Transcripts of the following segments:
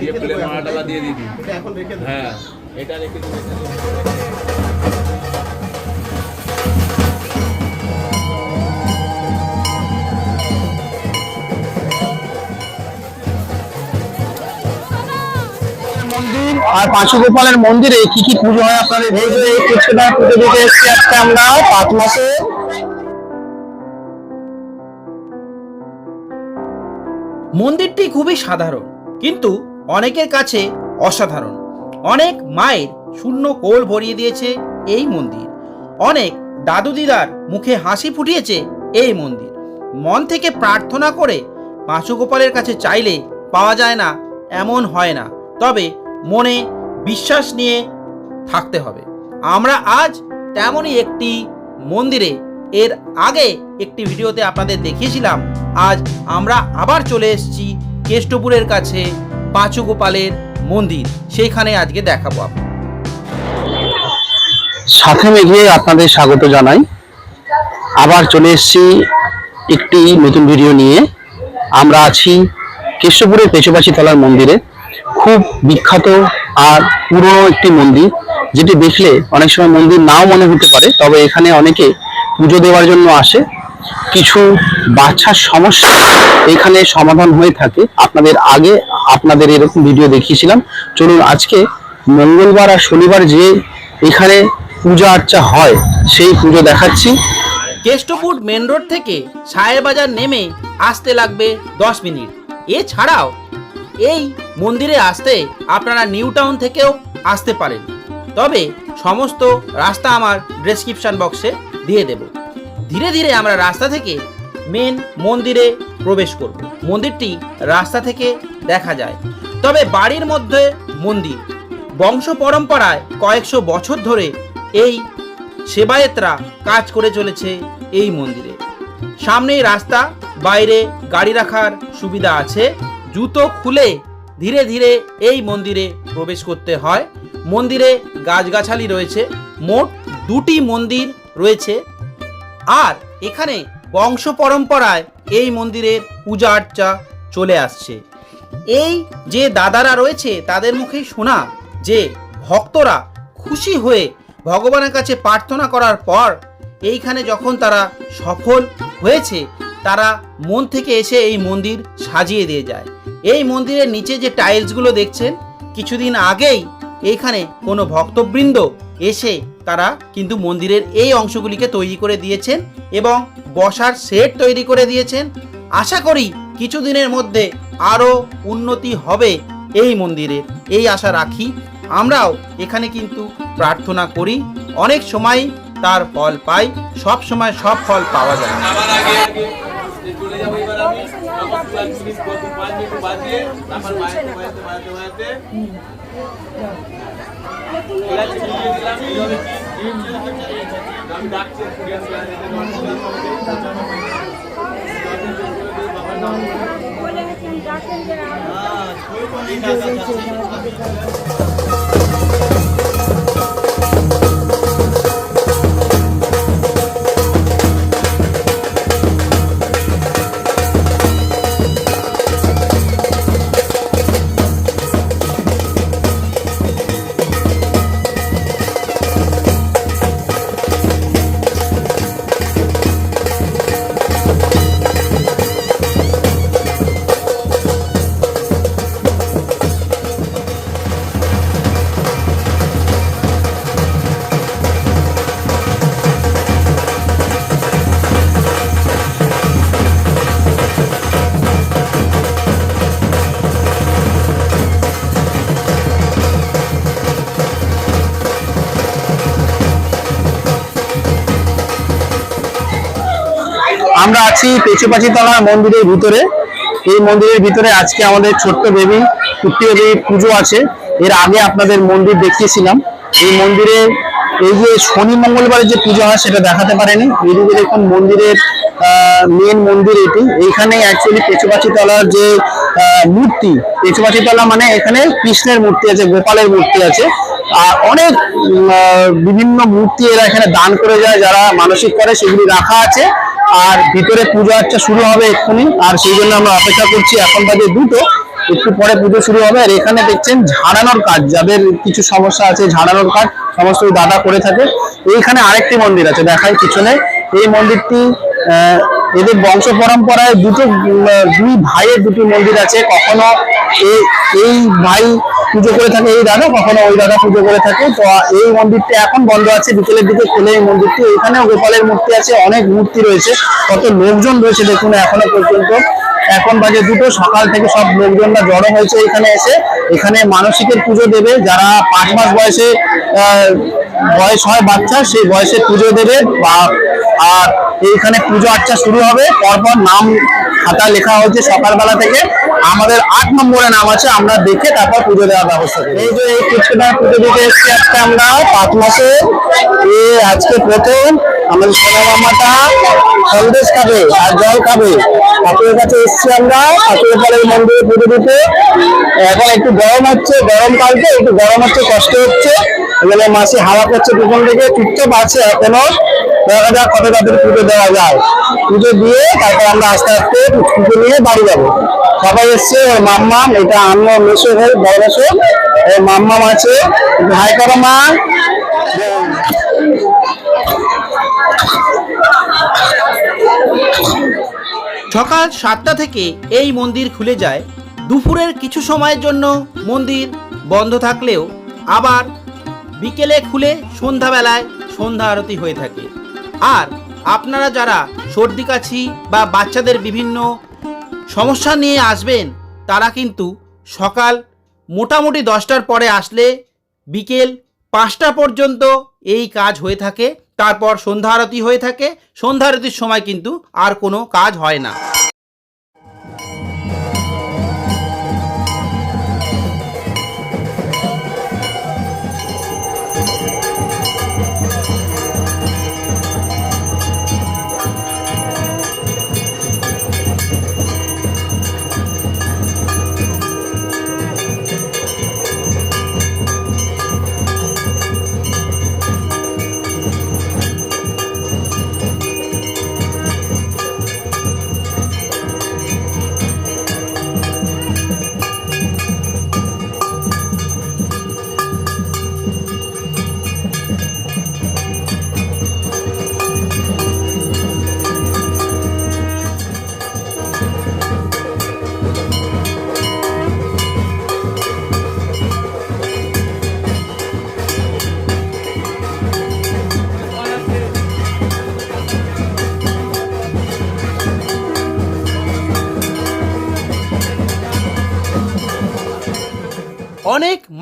দিয়ে ফুলের মালা দিয়ে দিবি। এখন রেখে দেবো। হ্যাঁ এটা রেখে। মন্দির আর পাঁচু গোপালের মন্দিরে কি কি পুজো হয় আপনাদের? এই যে এই কিছুটা পুজো দিতে এসেছি আজকে আমরা পাঁচ মাসে। মন্দিরটি খুবই সাধারণ কিন্তু অনেকের কাছে অসাধারণ। অনেক মায়ের শূন্য কোল ভরিয়ে দিয়েছে এই মন্দির। অনেক দাদু দিদার মুখে হাসি ফুটিয়েছে এই মন্দির। মন থেকে প্রার্থনা করে পাঁচু গোপালের কাছে চাইলে পাওয়া যায় না, এমন হয় না। তবে মনে বিশ্বাস নিয়ে থাকতে হবে। আমরা আজ তেমনই একটি মন্দিরে, এর আগে একটি ভিডিওতে আপনাদের দেখিয়েছিলাম। আজ আমরা আবার চলে এসেছি কেষ্টপুরের কাছে পাঁচু গোপালের মন্দির। সেইখানে আজকে দেখাবো আপনাদের। সাথে মেঘিয়ে আপনাদের স্বাগত জানাই। আবার চলে এসেছি একটি নতুন ভিডিও নিয়ে। আমরা আছি কেশবপুরের পেচুপাচি তলার মন্দিরে। খুব বিখ্যাত আর পুরনো একটি মন্দির, যেটি দেখলে অনেক সময় মন্দির নাও মনে হতে পারে, তবে এখানে অনেকে পুজো দেওয়ার জন্য আসে। কিছু বাচ্চার সমস্যা এখানে সমাধান হয়ে থাকে। আপনাদের আগে আপনাদের এরকম ভিডিও দেখিয়েছিলাম। চলুন আজকে মঙ্গলবার আর শনিবার যে এখানে পূজা আর্চা হয়, সেই পুজো দেখাচ্ছি। কেষ্টপুর মেন রোড থেকে সাহেবাজার নেমে আসতে লাগবে দশ মিনিট। এছাড়াও এই মন্দিরে আসতে আপনারা নিউ টাউন থেকেও আসতে পারেন। তবে সমস্ত রাস্তা আমার ডেসক্রিপশন বক্সে দিয়ে দেব। ধীরে ধীরে আমরা রাস্তা থেকে মেন মন্দিরে প্রবেশ করব। মন্দিরটি রাস্তা থেকে দেখা যায়। তবে বাড়ির মধ্যে মন্দির। বংশ পরম্পরায় কয়েকশো বছর ধরে এই সেবায়েতরা কাজ করে চলেছে এই মন্দিরে। সামনেই রাস্তা, বাইরে গাড়ি রাখার সুবিধা আছে। জুতো খুলে ধীরে ধীরে এই মন্দিরে প্রবেশ করতে হয়। মন্দিরে গাছগাছালি রয়েছে। মোট দুটি মন্দির রয়েছে। আর এখানে বংশ পরম্পরায় এই মন্দিরের পূজা আর্চা চলে আসছে। এই যে দাদারা রয়েছে, তাদের মুখেই শোনা যে ভক্তরা খুশি হয়ে ভগবানের কাছে প্রার্থনা করার পর এইখানে যখন তারা সফল হয়েছে, তারা মন থেকে এসে এই মন্দির সাজিয়ে দিয়ে যায়। এই মন্দিরের নিচে যে টাইলসগুলো দেখছেন, কিছুদিন আগেই এইখানে কোনো ভক্তবৃন্দ এসে তারা কিন্তু মন্দিরের এই অংশগুলিকে তৈরি করে দিয়েছেন এবং বসার সেট তৈরি করে দিয়েছেন। আশা করি কিছুদিনের মধ্যে আরও উন্নতি হবে এই মন্দিরে। এই আশা রাখি। আমরাও এখানে কিন্তু প্রার্থনা করি। অনেক সময় তার ফল পাই সব সময় সব ফল পাওয়া যায়। না চলে আমি ডাকছি বাবার নাম আমরা আছি পেচুপাচি তলা মন্দিরের ভিতরে। এই মন্দিরের ভিতরে আজকে আমাদের ছোট্ট বেবি কুট্টি বেবি পুজো আছে। এর আগে আপনাদের মন্দির দেখিয়েছিলাম। এই মন্দিরে এই যে শনি মঙ্গলবারের যে পুজো হয় সেটা দেখাতে পারেনি। এদিকে দেখুন মন্দিরের মেন মন্দির এটি। এইখানে অ্যাকচুয়ালি পেচুপাচি তলার যে মূর্তি পেচুপাচি তলা মানে এখানে কৃষ্ণের মূর্তি আছে, গোপালের মূর্তি আছে। আর অনেক বিভিন্ন মূর্তি এরা এখানে দান করে যায়, যারা মানসিক করে, সেগুলি রাখা আছে। আর ভিতরে পুজো আর্চা শুরু হবে এক্ষুনি, আর সেই জন্য আমরা অপেক্ষা করছি, এখন বাজে দুটো, একটু পরে পুজো শুরু হবে। আর এখানে দেখছেন ঝাড়ানোর কাজ যাদের কিছু সমস্যা আছে ঝাড়ানোর কাজ সমস্ত দাদা করে থাকে। এইখানে আরেকটি মন্দির আছে, দেখাই পিছনে। এই মন্দিরটি এদের বংশ পরম্পরায় দুটো দুই ভাইয়ের দুটি মন্দির আছে। কখনো এই ভাই পুজো করে থাকে এই দাদা, কখনো ওই দাদা পুজো করে থাকে। তো এই মন্দিরটা এখন বন্ধ আছে, বিকেলের দিকে খোলে এই মন্দিরটি। এখানেও গোপালের মূর্তি আছে, অনেক মূর্তি রয়েছে। কত লোকজন রয়েছে দেখুন এখনও পর্যন্ত। এখন বাজে দুটো, সকাল থেকে সব লোকজনরা জড়ো হয়েছে এখানে এসে। এখানে মানসিকের পুজো দেবে, যারা পাঁচ মাস বয়সে বয়স হয় বাচ্চা, সেই বয়সে পুজো দেবে বা আর এইখানে পুজো আর্চা শুরু হবে। পরপর নাম খাতা লেখা হচ্ছে সকালবেলা থেকে। আমাদের আট নম্বরে নাম আছে, আমরা দেখে তারপর পুজো দেওয়ার ব্যবস্থা করি। এই যে এই কুচকেটা পুজো দিতে এসেছি আজকে আমরা, পাঁচ মাসে। এ আজকে প্রথম, আমাদের সোনা মামাটা সন্দেশ খাবে আর জল খাবে। ঠাকুরের কাছে এসেছি আমরা, ঠাকুরের পালের মন্দিরে পুজো দিতে। এখন একটু গরম হচ্ছে, গরম কালকে, একটু গরম হচ্ছে, কষ্ট হচ্ছে। এখানে মাসি হাওয়া করছে পিছন থেকে চুপচাপ আছে এখনও। দেখা যাক কত তাড়াতাড়ি পুজো দেওয়া যায়। পুজো দিয়ে তারপর আমরা আস্তে আস্তে পুজো নিয়ে বাড়ি যাব। সবাই এসছে, ওর মাম্মাম এটা আমিও মেসো হয়ে বড় মেসো। ওর মাম্মাম আছে, ভাই করো মা। সকাল সাতটা থেকে এই মন্দির খুলে যায়। দুপুরের কিছু সময়ের জন্য মন্দির বন্ধ থাকলেও আবার বিকেলে খুলে সন্ধ্যাবেলায় সন্ধ্যা আরতি হয়ে থাকে। আর আপনারা যারা সর্দি কাছি বা বাচ্চাদের বিভিন্ন সমস্যা নিয়ে আসবেন, তারা কিন্তু সকাল মোটামুটি দশটার পরে আসলে বিকেল পাঁচটা পর্যন্ত এই কাজ হয়ে থাকে। তারপর সন্ধ্যা আরতি হয়ে থাকে। সন্ধ্যা আরতির সময় কিন্তু আর কোনো কাজ হয় না।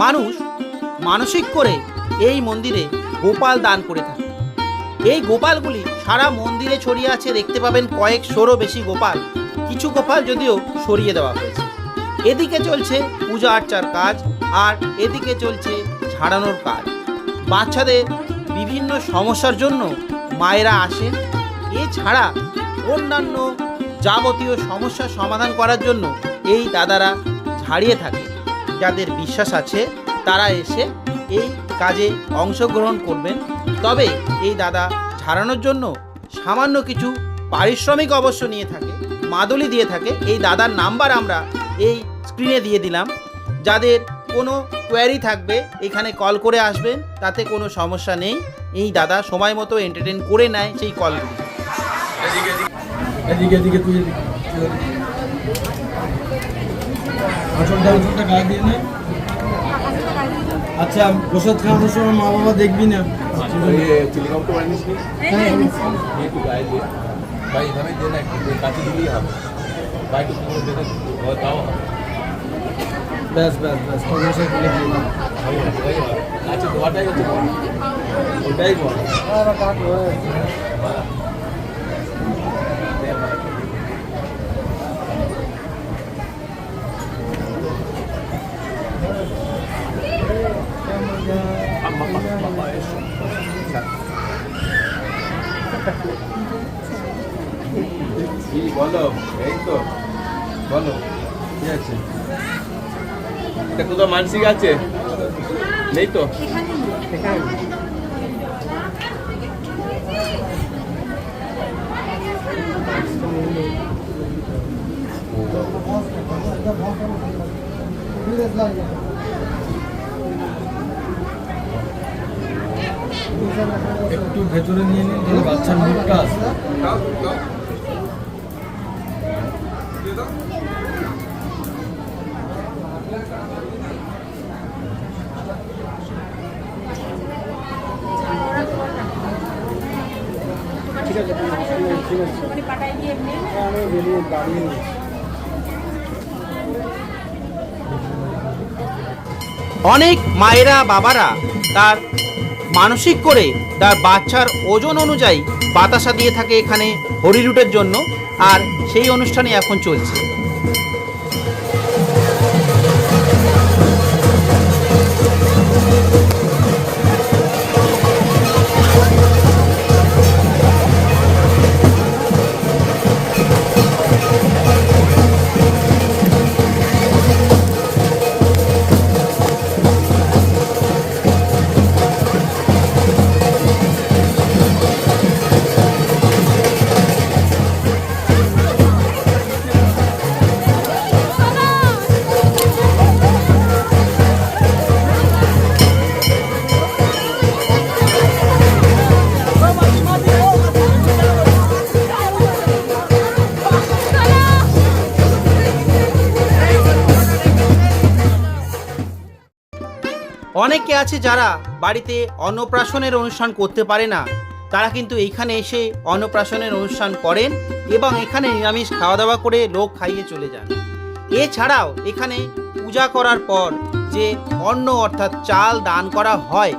মানুষ মানসিক করে এই মন্দিরে গোপাল দান করে থাকে। এই গোপালগুলি সারা মন্দিরে ছড়িয়ে আছে, দেখতে পাবেন কয়েকশোরও বেশি গোপাল। কিছু গোপাল যদিও সরিয়ে দেওয়া হয়েছে। এদিকে চলছে পূজা আর্চার কাজ আর এদিকে চলছে ঝাড়ানোর কাজ। বাচ্চাদের বিভিন্ন সমস্যার জন্য মায়েরা আসেন। এছাড়া অন্যান্য যাবতীয় সমস্যার সমাধান করার জন্য এই দাদারা ঝাড়িয়ে থাকে। যাদের বিশ্বাস আছে, তারা এসে এই কাজে অংশগ্রহণ করবেন। তবে এই দাদা ঝাড়ানোর জন্য সামান্য কিছু পারিশ্রমিক অবশ্য নিয়ে থাকে, মাদুলি দিয়ে থাকে। এই দাদার নাম্বার আমরা এই স্ক্রিনে দিয়ে দিলাম। যাদের কোনো কোয়ারি থাকবে, এখানে কল করে আসবেন, তাতে কোনো সমস্যা নেই। এই দাদা সময় মতো এন্টারটেন করে নেয় সেই কলগুলি আচ্ছা প্রসাদ খাওয়ানোর সময় মা বাবা দেখবি না চিলিকমটা বানিয়েছিস নি? দিয়ে একটু গায়ে দিয়ে বা এইভাবে দিয়ে না কাছে দিলেই হবে বা একটু পুরো দেখে তাও হবে ব্যাস ব্যাস ব্যাস। কাছে দেওয়াটাই হচ্ছে ওটাই বলো এই তো বলো কি আছে? এটা কোথাও মানসিক আছে? নেই তো? একটু ভেতরে নিয়ে নিন বাচ্চার মুখটা অনেক মায়েরা, বাবারা তার মানসিক করে তার বাচ্চার ওজন অনুযায়ী বাতাসা দিয়ে থাকে এখানে হরিলুটের জন্য, আর সেই অনুষ্ঠানে এখন চলছে। অনেকে আছে যারা বাড়িতে অন্নপ্রাশনের অনুষ্ঠান করতে পারে না। তারা কিন্তু এইখানে এসে অন্নপ্রাশনের অনুষ্ঠান করেন এবং এখানে নিরামিষ খাওয়া দাওয়া করে লোক খাইয়ে চলে যান। এছাড়াও এখানে পূজা করার পর যে অন্ন অর্থাৎ চাল দান করা হয়,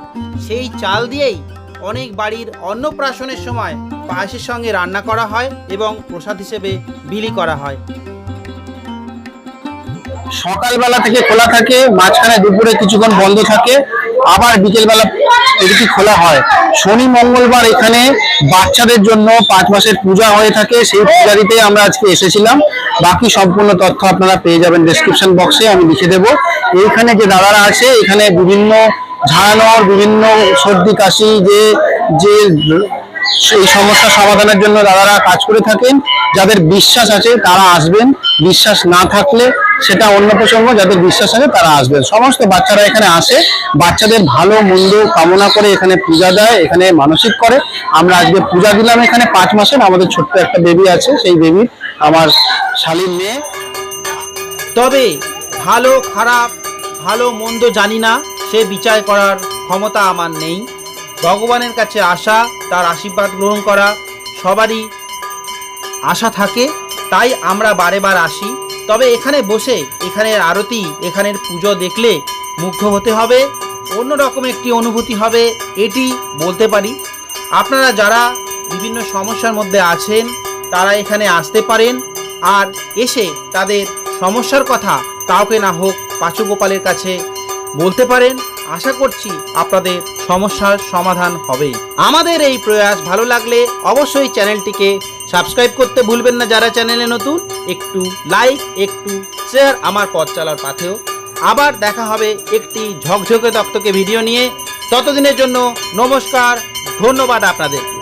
সেই চাল দিয়েই অনেক বাড়ির অন্নপ্রাশনের সময় পায়েসের সঙ্গে রান্না করা হয় এবং প্রসাদ হিসেবে বিলি করা হয়। সকালবেলা থেকে খোলা থাকে, মাঝখানে দুপুরে কিছুক্ষণ বন্ধ থাকে, আবার বিকেলবেলা এদিকে খোলা হয়। শনি, মঙ্গলবার এখানে বাচ্চাদের জন্য পাঁচ মাসের পূজা হয়ে থাকে, সেই পূজারিতে আমরা আজকে এসেছিলাম। বাকি সম্পূর্ণ তথ্য আপনারা পেয়ে যাবেন ডেসক্রিপশন বক্সে আমি লিখে দেবো। এইখানে যে দাদারা আছে, এখানে বিভিন্ন ঝাড়ানোর, বিভিন্ন সর্দি, কাশি, যে যে সেই সমস্যা সমাধানের জন্য দাদারা কাজ করে থাকেন। যাদের বিশ্বাস আছে তারা আসবেন। বিশ্বাস না থাকলে সেটা অন্য প্রসঙ্গ, যাদের বিশ্বাস আছে তারা আসবেন। সমস্ত বাচ্চারা এখানে আসে। বাচ্চাদের ভালো, মন্দ কামনা করে এখানে পূজা দেয়, এখানে মানসিক করে। আমরা আজকে পূজা দিলাম এখানে পাঁচ মাসের। আমাদের ছোট্ট একটা বেবি আছে, সেই বেবি আমার শালীর মেয়ে। তবে ভালো, খারাপ, ভালো, মন্দ জানি না, সে বিচার করার ক্ষমতা আমার নেই। ভগবানের কাছে আসা, তার আশীর্বাদ গ্রহণ করা, সবারই আশা থাকে, তাই আমরা বারে বার আসি। তবে এখানে বসে, এখানের আরতি, এখানের পুজো দেখলে মুগ্ধ হতে হবে। অন্যরকম একটি অনুভূতি হবে, এটি বলতে পারি। আপনারা যারা বিভিন্ন সমস্যার মধ্যে আছেন, তারা এখানে আসতে পারেন, আর এসে তাদের সমস্যার কথা কাউকে না হোক পাঁচু গোপালের কাছে বলতে পারেন। আশা করছি আপনাদের সমস্যার সমাধান হবে আমাদের এই প্রয়াস ভালো লাগলে অবশ্যই চ্যানেলটিকে সাবস্ক্রাইব করতে ভুলবেন না যারা চ্যানেলে নতুন, একটু লাইক, একটু শেয়ার আমার পথ চালার পাথেও। আবার দেখা হবে একটি ঝকঝকে তক্তকে ভিডিও নিয়ে। ততদিনের জন্য নমস্কার, ধন্যবাদ আপনাদের